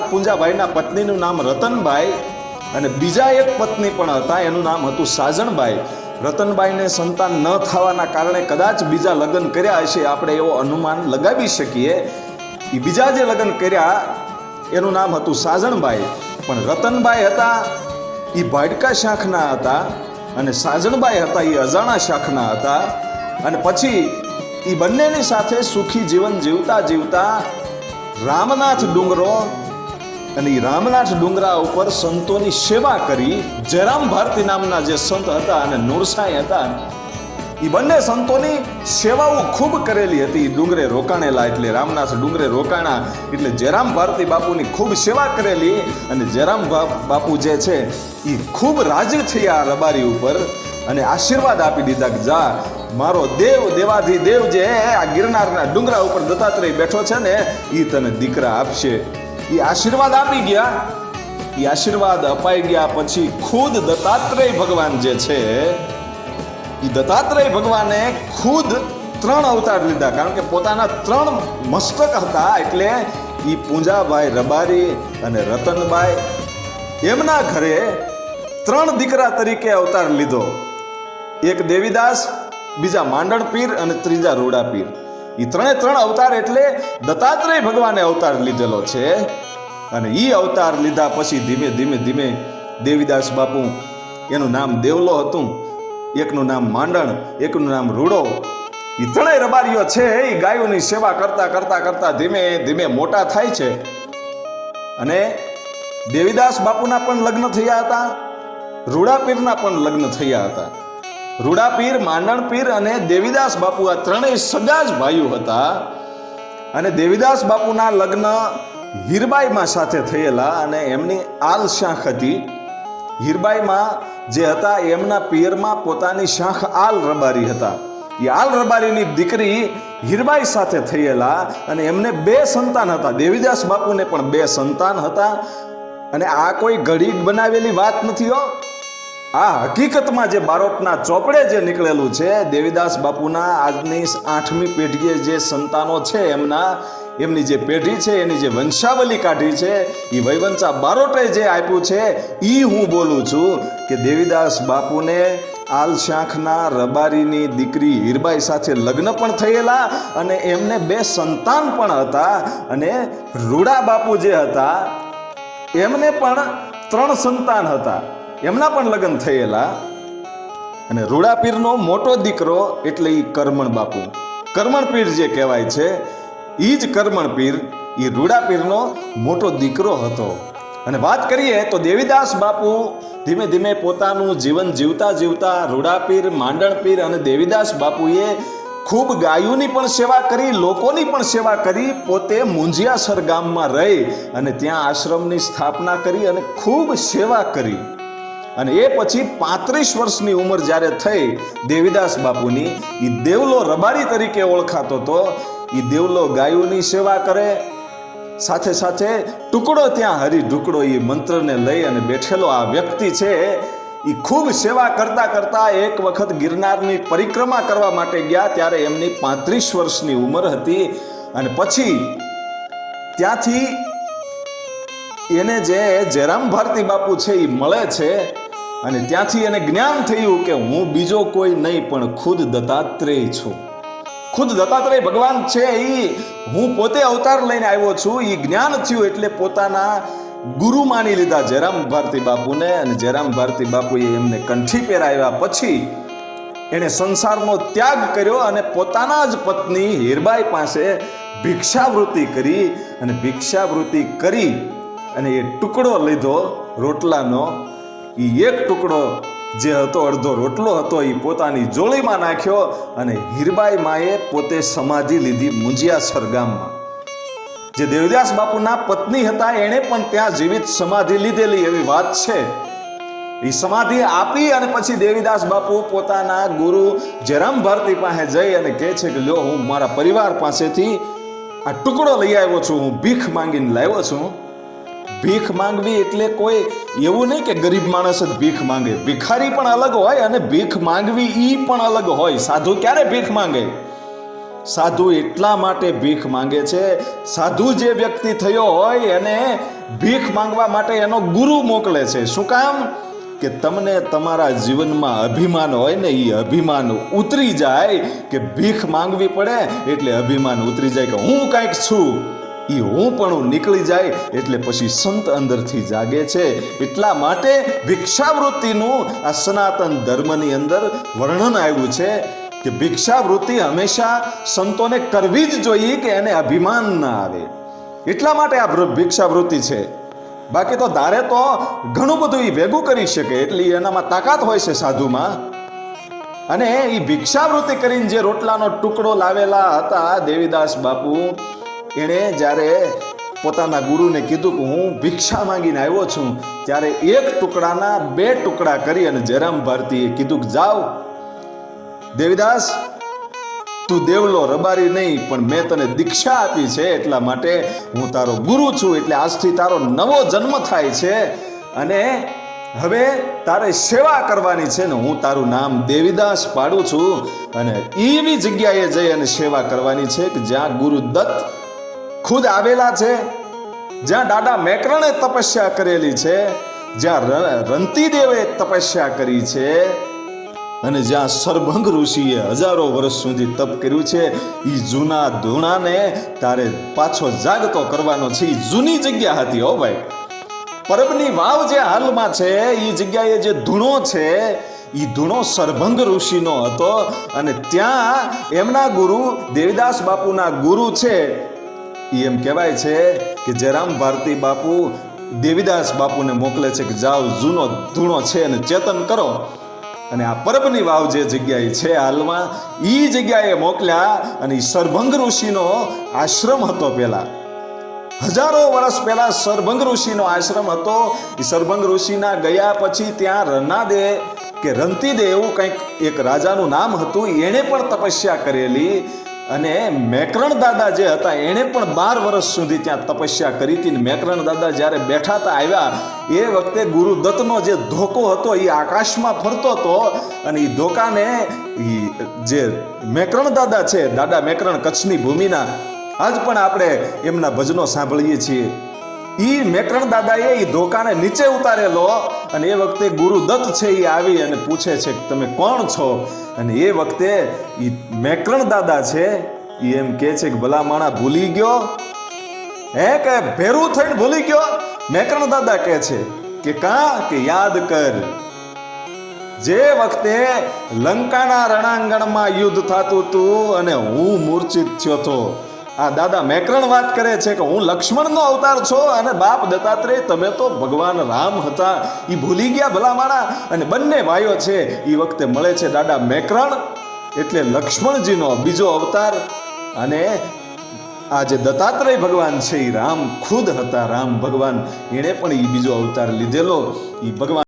પુંજાભાઈના પત્નીનું નામ રતનબાઈ અને બીજા એક પત્ની પણ હતા, એનું નામ હતું સાજણબાઈ રતનબાઈને સંતાન ન થવાના કારણે કદાચ બીજા લગ્ન કર્યા હશે, આપણે એવો અનુમાન લગાવી શકીએ. એ બીજા જે લગ્ન કર્યા, એનું નામ હતું સાજણબાઈ પણ રતનબાઈ હતા એ ભાડકા શાખના હતા અને સાજણબાઈ હતા એ અજાણા શાખના હતા. અને પછી એ બંનેની સાથે સુખી જીવન જીવતા જીવતા રામનાથ ડુંગરો અને રામનાથ ડુંગરા ઉપર સંતોની સેવા કરી. જયરામ ભારતી નામના જે સંત હતા અને નૂરસાઈ હતા એ બંને સંતોની સેવાઓ ખૂબ કરેલી હતી. ડુંગરે રોકાણેલા એટલે રામનાથ ડુંગરે રોકાણા એટલે જયરામ ભારતી બાપુની ખૂબ સેવા કરેલી અને જયરામ બાપુ જે છે એ ખૂબ રાજી થયા રબારી ઉપર અને આશીર્વાદ આપી દીધા કે જા, મારો દેવ દેવાધી દેવ જે આ ગિરનારના ડુંગરા ઉપર દત્તાત્રેય બેઠો છે ને એ તને દીકરા આપશે. એ આશીર્વાદ આપી ગયા. એ આશીર્વાદ અપાઈ ગયા પછી ખુદ દત્તાત્રેય ભગવાન જે છે, એ દત્તાત્રેય ભગવાને ખુદ ત્રણ અવતાર લીધા. કારણ કે પોતાના ત્રણ મસ્તક હતા, એટલે એ પૂંજાભાઈ રબારી અને રતનભાઈ એમના ઘરે ત્રણ દીકરા તરીકે અવતાર લીધો. એક દેવીદાસ, બીજા માંડણ પીર અને ત્રીજા રોડા પીર. એ ત્રણે ત્રણ અવતાર એટલે દત્તાત્રેય ભગવાને અવતાર લીધેલો છે. અને એ અવતાર લીધા પછી ધીમે ધીમે ધીમે દેવીદાસ બાપુ એનું નામ દેવલો હતું. એકનું નામ માંડણ, એકનું નામ રૂડો. એ ત્રણેય રબારીઓ છે એ ગાયોની સેવા કરતા કરતા કરતા ધીમે ધીમે મોટા થાય છે. અને દેવીદાસ બાપુના પણ લગ્ન થયા હતા. રૂડાપીરના પણ લગ્ન થયા હતા. રૂડાપીર માંડણપીર માંડણ પીર અને દેવીદાસ બાપુ આ ત્રણેય સગા જ ભાઈઓ હતા. અને દેવીદાસ બાપુના લગ્ન હીરબાઈમાં સાથે થયેલા અને એમની આલ શાખ હતી. હીરબાઈમાં જે હતા, એમના પિયરમાં પોતાની શાખ આલ રબારી હતા. એ આલ રબારીની દીકરી હીરબાઈ સાથે થયેલા અને એમને બે સંતાન હતા. દેવીદાસ બાપુને પણ બે સંતાન હતા. અને આ કોઈ ઘડી બનાવેલી વાત નથી હો. આ હકીકતમાં જે બારોટના ચોપડે જે નીકળેલું છે, દેવીદાસ બાપુના આજની આઠમી પેઢીએ જે સંતાનો છે, એમના એમની જે પેઢી છે, એની જે વંશાવલી કાઢી છે એ વૈવંશા બારોટે જે આપ્યું છે એ હું બોલું છું કે દેવીદાસ બાપુને આલ શાંખના રબારીની દીકરી હીરબાઈ સાથે લગ્ન પણ થયેલા અને એમને બે સંતાન પણ હતા અને રૂડા બાપુ જે હતા, એમને પણ ત્રણ સંતાન હતા. એમના પણ લગ્ન થયેલા. અને રૂડાપીરનો મોટો દીકરો એટલે એ કરમણ બાપુ. કરમણ પીર જે કહેવાય છે એ જ કરમણ પીર એ રૂડાપીરનો મોટો દીકરો હતો. અને વાત કરીએ તો દેવીદાસ બાપુ ધીમે ધીમે પોતાનું જીવન જીવતા જીવતા રૂડાપીર માંડણપીર અને દેવીદાસ બાપુએ ખૂબ ગાયોની પણ સેવા કરી, લોકોની પણ સેવા કરી, પોતે મુંજિયાસર ગામમાં રહી અને ત્યાં આશ્રમની સ્થાપના કરી અને ખૂબ સેવા કરી. અને એ પછી પાંત્રીસ વર્ષની ઉંમર જ્યારે થઈ, દેવીદાસ બાપુની એ દેવલો રબારી તરીકે ઓળખાતો હતો એ દેવલો ગાયોની સેવા કરે. સાથે સાથે ટુકડો ત્યાં હરી ઢુકડો એ મંત્રને લઈ અને બેઠેલો આ વ્યક્તિ છે એ ખૂબ સેવા કરતા કરતા એક વખત ગિરનારની પરિક્રમા કરવા માટે ગયા ત્યારે એમની પાંત્રીસ વર્ષની ઉંમર હતી અને પછી ત્યાંથી એને જે જયરામ ભારતી બાપુ છે એ મળે છે અને ત્યાંથી એને જ્ઞાન થયું કે હું બીજો કોઈ નહીં પણ ખુદ દત્તાત્રેય છું. ખુદ દત્તાત્રેય ભગવાન છે એ હું પોતે અવતાર લઈને આવ્યો છું. એ જ્ઞાન થયું એટલે પોતાના ગુરુ માની લીધા. જયરામ ભારતી બાપુને અને જયરામ ભારતી બાપુએ એમને કંઠી પહેરાવ્યા પછી એણે સંસારનો ત્યાગ કર્યો અને પોતાના જ પત્ની હીરબાઈ પાસે ભિક્ષાવૃત્તિ કરી અને ભિક્ષાવૃત્તિ કરી અને એ ટુકડો લીધો રોટલાનો. એ એક ટુકડો જે હતો અડધો રોટલો હતો એ પોતાની જોળીમાં નાખ્યો અને હીરબાઈ માએ પોતે સમાધિ લીધી મુંજિયા સરગામમાં. જે દેવદાસ બાપુના પત્ની હતા, એણે પણ ત્યાં જીવિત સમાધિ લીધેલી એવી વાત છે. એ સમાધિ આપી અને પછી દેવીદાસ બાપુ પોતાના ગુરુ જયરામ ભારતી પાસે જઈ અને કહે છે કે, લ્યો, હું મારા પરિવાર પાસેથી આ ટુકડો લઈ આવ્યો છું, હું ભીખ માંગીને લાવ્યો છું. ભીખ માંગવી એટલે કોઈ એવું નહીં કે ગરીબ માણસ જ ભીખ માંગે. ભિખારી પણ અલગ હોય અને ભીખ માંગવી એ પણ અલગ હોય. સાધુ ક્યારે ભીખ માંગે? સાધુ એટલા માટે ભીખ માંગે છે, સાધુ જે વ્યક્તિ થયો હોય એને ભીખ માંગવા માટે એનો ગુરુ મોકલે છે. શું કામ? કે તમને તમારા જીવનમાં અભિમાન હોય ને એ અભિમાન ઉતરી જાય કે ભીખ માંગવી પડે એટલે અભિમાન ઉતરી જાય કે હું કાંઈક છું. એ હું પણ નીકળી જાય એટલે પછી સંત અંદરથી જાગે છે. એટલા માટે ભિક્ષાવૃત્તિનું આ સનાતન ધર્મની અંદર વર્ણન આવ્યું છે કે ભિક્ષાવૃત્તિ હંમેશા સંતોને કરવી જ જોઈએ કે એને અભિમાન ના આવે. એટલા માટે આ ભિક્ષાવૃત્તિ છે. બાકી તો ધારે તો ઘણું બધું એ ભેગું કરી શકે એટલી એનામાં તાકાત હોય છે સાધુમાં. અને એ ભિક્ષાવૃત્તિ કરીને જે રોટલાનો ટુકડો લાવેલા હતા દેવીદાસ બાપુ એણે જ્યારે પોતાના ગુરુને કીધું કે હું ભિક્ષા માંગીને આવ્યો છું, ત્યારે એક ટુકડાના બે ટુકડા કરી અને જયરામ ભારતીએ કીધું કે જાઓ. દેવીદાસ, તું દેવલો રબારી નહીં, પણ મેં તને દીક્ષા આપી છે એટલા માટે હું તારો ગુરુ છું, એટલે આજથી તારો નવો જન્મ થાય છે અને હવે તારે સેવા કરવાની છે ને હું તારું નામ દેવીદાસ પાડું છું અને એવી જગ્યાએ જઈ અને સેવા કરવાની છે કે જ્યાં ગુરુ દત્ત ખુદ આવેલા છે. જ્યાં દાદા મેકરણે તપસ્યા કરેલી છે, જ્યાં રંતીદેવે તપસ્યા કરી છે અને જ્યાં સરભંગ ઋષિએ હજારો વર્ષ સુધી તપ કર્યું છે એ જૂના ધૂણાને તારે પાછો જાગતો કરવાનો છે. એ જૂની જગ્યા હતી હો ભાઈ. પરબની વાવ જે હાલમાં છે એ જગ્યાએ જે ધૂણો છે એ ધૂણો સરભંગ ઋષિનો હતો અને ત્યાં એમના ગુરુ દેવીદાસ બાપુના ગુરુ છે એમ કહેવાય છે કે જયરામ ભારતી બાપુ દેવીદાસ બાપુને મોકલે છે કે જાઓ જૂનો ધૂણો છે અને ચેતન કરો. અને આ પરબની વાવ જે જગ્યાએ છે હાલમાં એ જગ્યાએ મોકલ્યા અને સરભંગ ઋષિનો આશ્રમ હતો પેલા હજારો વર્ષ પહેલા સરભંગ ઋષિનો આશ્રમ હતો. એ સરભંગ ઋષિના ગયા પછી ત્યાં રનાદે કે રંતીદે એવું કંઈક એક રાજાનું નામ હતું. એણે પણ તપસ્યા કરેલી. અને મેકરણ દાદા જે હતા, એણે પણ બાર વર્ષ સુધી ત્યાં તપસ્યા કરી હતી. મેકરણ દાદા જ્યારે બેઠા હતા, આવ્યા, એ વખતે ગુરુ દત્તનો જે ધોકો હતો, એ આકાશમાં ફરતો હતો અને એ ધોકાને જે મેકરણ દાદા છે, દાદા મેકરણ કચ્છની ભૂમિના, આજ પણ આપણે એમના ભજનો સાંભળીએ છીએ. ઈ મેકરણ દાદાએ ઈ ધોકાને નીચે ઉતારેલો અને એ વખતે ગુરુ દત્ત છે એ આવી અને પૂછે છે કે તમે કોણ છો? અને એ વખતે ઈ મેકરણ દાદા છે એ એમ કહે છે કે ભલા માણા ભૂલી ગયો? હે કે ભેરું થઈને ભૂલી ગયો? મેકરણ દાદા કહે છે કે કા? કે યાદ કર. જે વખતે લંકાના રણાંગણમાં યુદ્ધ થતું હતું અને હું મૂર્છિત થયો હતો આ દાદા મેકરણ વાત કરે છે કે હું લક્ષ્મણનો અવતાર છો અને બાપ દત્તાત્રેય, તમે તો ભગવાન રામ હતા. એ ભૂલી ગયા ભલા માણા અને બંને ભાઈઓ છે એ વખતે મળે છે દાદા મેકરણ એટલે લક્ષ્મણજીનો બીજો અવતાર. અને આ જે દત્તાત્રેય ભગવાન છે એ રામ ખુદ હતા, રામ ભગવાન. એણે પણ એ બીજો અવતાર લીધેલો. એ ભગવાન